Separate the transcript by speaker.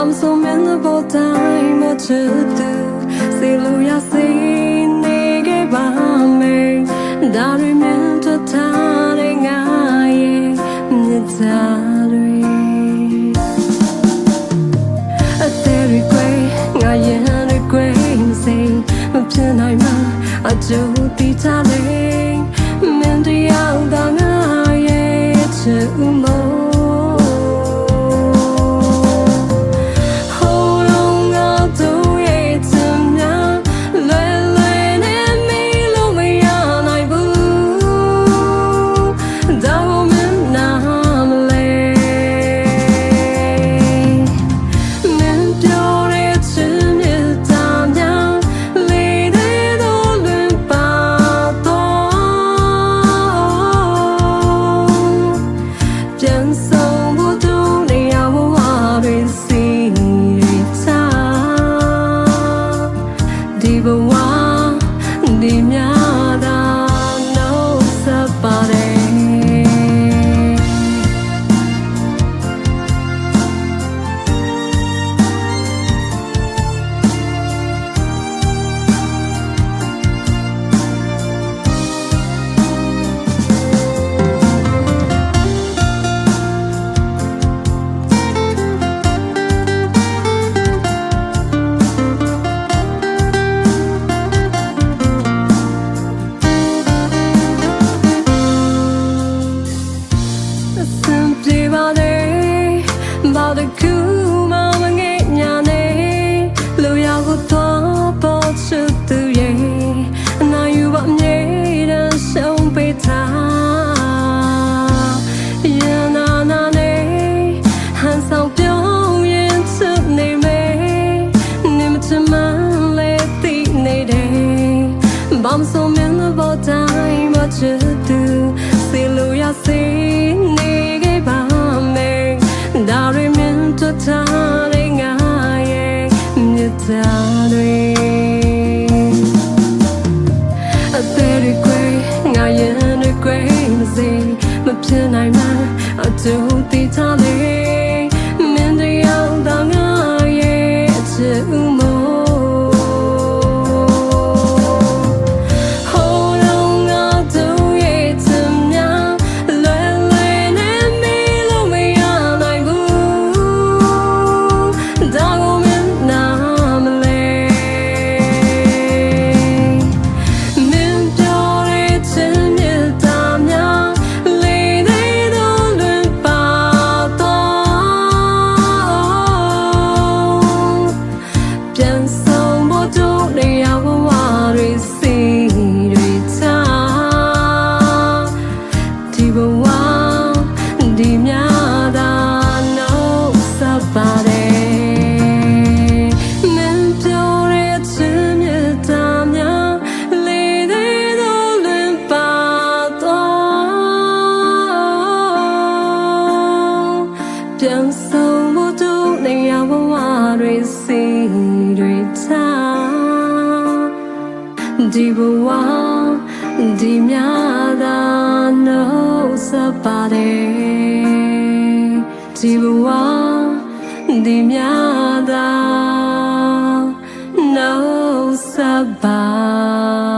Speaker 1: I'm so miserable time what to do See lu ya see ne ge ba me Da re men to ta re nga ye Ni ta re A te re kwe nga ye re kwe me say Ma phin nai ma a do ti ta le Men de yao I'm so miserable time what you do စီလိုရစီနေခဲ့ပါမယ်ဒါရီမင်းတို့ထားလေးငါရဲ့မြတ်တာတွေအသေးတွေကွယ်ငါရဲ့တွေကွယ်မစေမဖြစ်နိုင်မှာအတူတည်ထားလေး ပြန်ဆုံးမှုတူနေရဘဝတွေစီတွေသာဒီဘဝဒီမြသာနှုတ်ဆက်ပါတယ်ဒီဘဝဒီမြသာနှုတ်ဆက်ပါ